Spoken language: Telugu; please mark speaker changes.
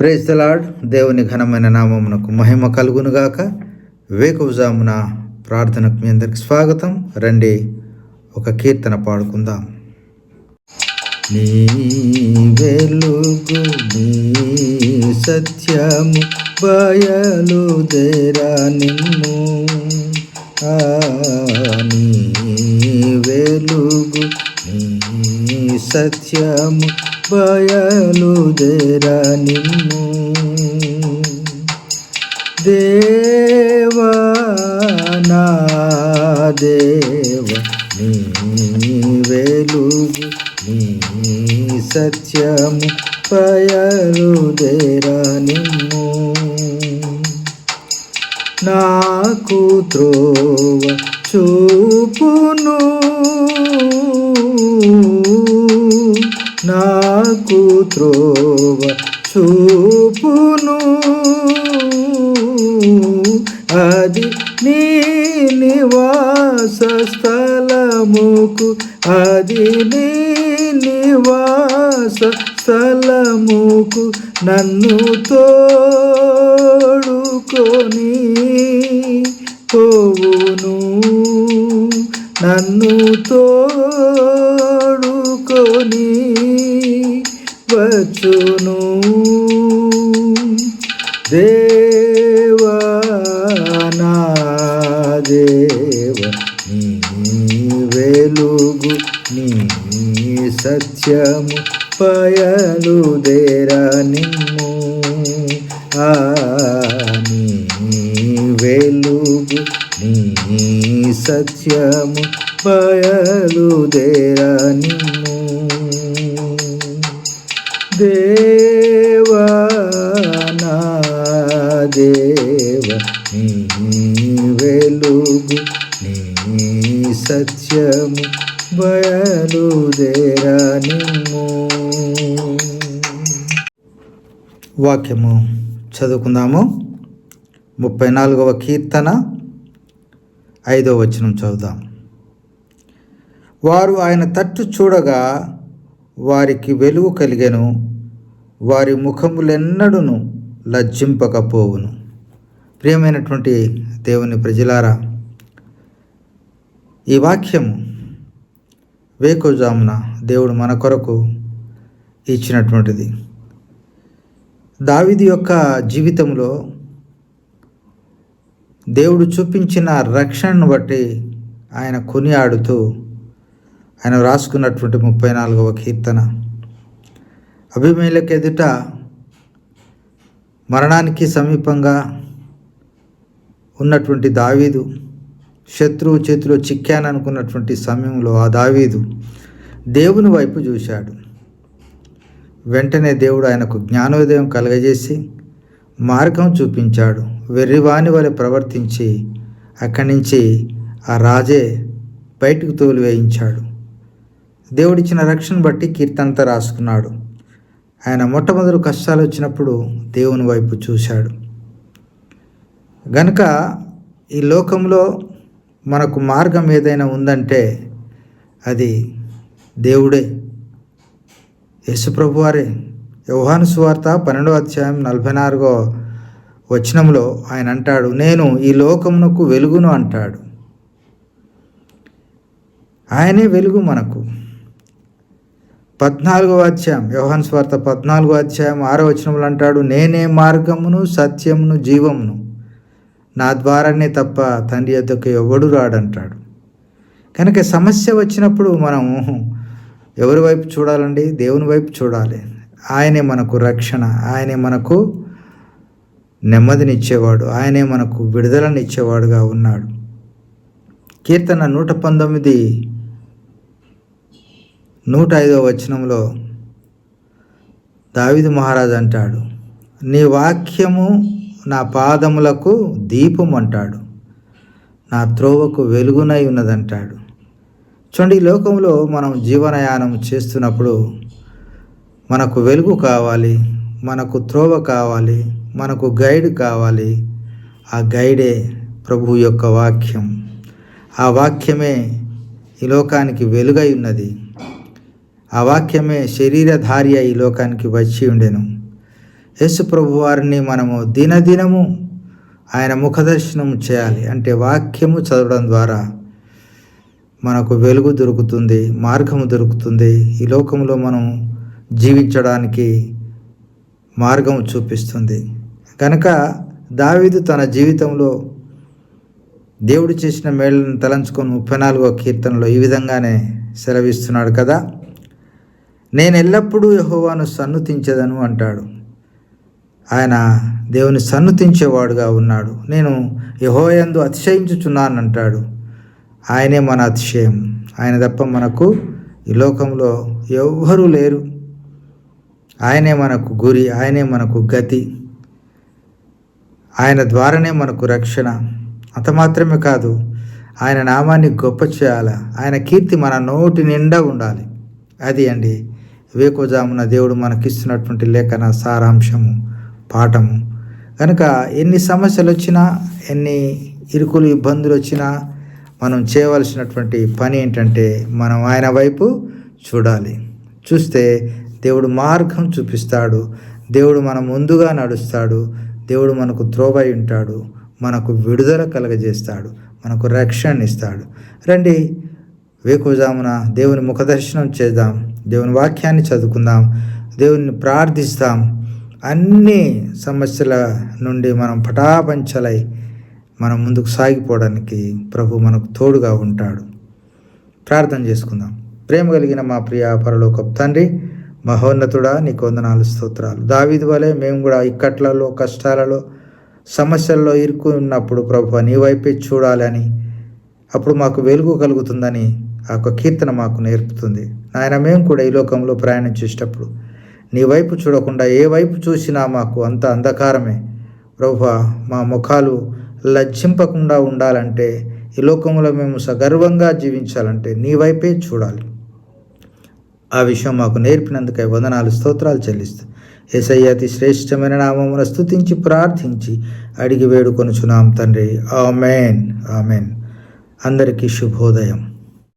Speaker 1: ప్రేస్తలాడ్ దేవుని ఘనమైన నామమునకు మహిమ కలుగునుగాక. వేకువజామున ప్రార్థనకు మీ అందరికి స్వాగతం. రండి ఒక కీర్తన పాడుకుందాం. నీ వెలుగు నీ సత్యము బయలుదేరా నిన్ను. ఆ నీ వెలుగు నీ సత్యము బయలుదేరా నిన్ను. దేవా నా దేవ నీ వెలుగు నీ సత్యము పయలుదేరా నిన్ను. నాకు త్రోవ చూపును. త్రోవ చూపును. అది నీ నివాస స్థలముకు అది నీ నివాస స్థలముకు నన్ను తోడుకొని పోవును. నన్ను తో వచ్చును దేవా నా దేవ నీ వెలుగు నీ సత్యము పయలుదేరా నిన్ను. ఆ నీ వెలుగు నీ సత్యము పయలు దేరా నిమ్ము దేవ నా దేవ నీ వెలుగు నీ సత్యము బయలుదేరా నిమ్ము వాక్యము చదువుకుందాము. ముప్పై నాలుగవ కీర్తన ఐదవ వచనం చదువుదాం. వారు ఆయన తట్టు చూడగా వారికి వెలుగు కలిగెను. వారి ముఖములెన్నడును లజ్జింపకపోవును. ప్రియమైనటువంటి దేవుని ప్రజలారా ఈ వాక్యము వేకోజామున దేవుడు మన కొరకు ఇచ్చినటువంటిది. దావిది యొక్క జీవితంలో దేవుడు చూపించిన రక్షణను బట్టి ఆయన కొనియాడుతూ ఆయన రాసుకున్నటువంటి ముప్పై నాలుగవ కీర్తన అభిమేలకు ఎదుట మరణానికి సమీపంగా ఉన్నటువంటి దావీదు శత్రువు చేతిలో చిక్కాననుకున్నటువంటి సమయంలో ఆ దావీదు దేవుని వైపు చూశాడు. వెంటనే దేవుడు ఆయనకు జ్ఞానోదయం కలగజేసి మార్గం చూపించాడు. వెర్రివాణి వలె ప్రవర్తించి అక్కడి నుంచి ఆ రాజే బయటకు తోలివేయించాడు దేవుడిచ్చిన రక్షణ బట్టి కీర్తనంతా రాసుకున్నాడు. ఆయన మొట్టమొదటి కష్టాలు వచ్చినప్పుడు దేవుని వైపు చూశాడు. గనుక ఈ లోకంలో మనకు మార్గం ఏదైనా ఉందంటే అది దేవుడే. యేసుప్రభు వారే యోహాను సువార్త పన్నెండవ అధ్యాయం నలభై నాలుగో వచనంలో ఆయన అంటాడు నేను ఈ లోకమునకు వెలుగును అంటాడు. ఆయనే వెలుగు మనకు. పద్నాలుగో అధ్యాయం యోహన్ స్వార్థ పద్నాలుగో అధ్యాయం ఆరో వచనములు అంటాడు నేనే మార్గమును సత్యమును జీవమును. నా ద్వారానే తప్ప తండ్రి యొద్దకు ఎవడు రాడంటాడు. కనుక సమస్య వచ్చినప్పుడు మనం ఎవరి వైపు చూడాలండి? దేవుని వైపు చూడాలి. ఆయనే మనకు రక్షణ ఆయనే మనకు నెమ్మదినిచ్చేవాడు ఆయనే మనకు విడుదలనిచ్చేవాడుగా ఉన్నాడు. కీర్తన నూట పంతొమ్మిది నూట ఐదో వచనంలో దావిదు మహారాజు అంటాడు నీ వాక్యము నా పాదములకు దీపం అంటాడు నా త్రోవకు వెలుగునై ఉన్నదంటాడు. చూడండి ఈ లోకంలో మనం జీవనయానం చేస్తున్నప్పుడు మనకు వెలుగు కావాలి మనకు త్రోవ కావాలి మనకు గైడ్ కావాలి. ఆ గైడే ప్రభు యొక్క వాక్యం. ఆ వాక్యమే ఈ లోకానికి వెలుగై ఉన్నది. ఆ వాక్యమే శరీరధారి ఈ లోకానికి వచ్చి ఉండెను. యేసు ప్రభు వారిని మనము దినదినము ఆయన ముఖదర్శనం చేయాలి అంటే వాక్యము చదవడం ద్వారా మనకు వెలుగు దొరుకుతుంది మార్గము దొరుకుతుంది. ఈ లోకంలో మనం జీవించడానికి మార్గం చూపిస్తుంది. కనుక దావీదు తన జీవితంలో దేవుడు చేసిన మేళ్ళను తలంచుకొని ముప్పై నాలుగో కీర్తనలో ఈ విధంగానే సెలవిస్తున్నాడు కదా. నేను ఎల్లప్పుడూ యహోవాను సన్నుతించదను అంటాడు. ఆయన దేవుని సన్నుతించేవాడుగా ఉన్నాడు. నేను యహోయందు అతిశయించుచున్నాను అంటాడు ఆయనే మన అతిశయం. ఆయన తప్ప మనకు ఈ లోకంలో ఎవ్వరూ లేరు. ఆయనే మనకు గురి ఆయనే మనకు గతి. ఆయన ద్వారానే మనకు రక్షణ. అంత మాత్రమే కాదు ఆయన నామాన్ని గొప్ప చేయాలి ఆయన కీర్తి మన నోటి నిండా ఉండాలి. అది అండి వేకోజామున దేవుడు మనకిస్తున్నటువంటి లేఖన సారాంశము పాఠము. కనుక ఎన్ని సమస్యలు వచ్చినా ఎన్ని ఇరుకులు ఇబ్బందులు వచ్చినా మనం చేయవలసినటువంటి పని ఏంటంటే మనం ఆయన వైపు చూడాలి. చూస్తే దేవుడు మార్గం చూపిస్తాడు. దేవుడు మన ముందుగా నడుస్తాడు. దేవుడు మనకు త్రోవై ఉంటాడు. మనకు విడుదల కలగజేస్తాడు. మనకు రక్షణ ఇస్తాడు రండి వేకుజామున దేవుని ముఖదర్శనం చేద్దాం. దేవుని వాక్యాన్ని చదువుకుందాం దేవుని ప్రార్థిస్తాం. అన్ని సమస్యల నుండి మనం పటాపంచలై మనం ముందుకు సాగిపోవడానికి ప్రభు మనకు తోడుగా ఉంటాడు. ప్రార్థన చేసుకుందాం. ప్రేమ కలిగిన మా ప్రియ పరలోక తండ్రి మహోన్నతుడా నీకు వందనాలు స్తోత్రాలు. దావిది వలె మేము కూడా ఇక్కట్లలో కష్టాలలో సమస్యల్లో ఇరుక్కున్నప్పుడు ప్రభు నీ వైపే చూడాలని అప్పుడు మాకు వెలుగు కలుగుతుందని ఆ యొక్క కీర్తన మాకు నేర్పుతుంది. నాయన మేము కూడా ఈ లోకంలో ప్రయాణం చేసేటప్పుడు నీ వైపు చూడకుండా ఏ వైపు చూసినా మాకు అంత అంధకారమే. ప్రభు మా ముఖాలు లజ్జింపకుండా ఉండాలంటే ఈ లోకంలో మేము సగర్వంగా జీవించాలంటే నీ వైపే చూడాలి. ఆ విషయం మాకు నేర్పినందుకై వందనాలు స్తోత్రాలు చెల్లిస్తూ ఏసయ్య అతి శ్రేష్టమైన నామమున స్థుతించి ప్రార్థించి అడిగి వేడుకొనుచున్నాం తండ్రి. ఆమెన్. ఆమెన్. అందరికీ శుభోదయం.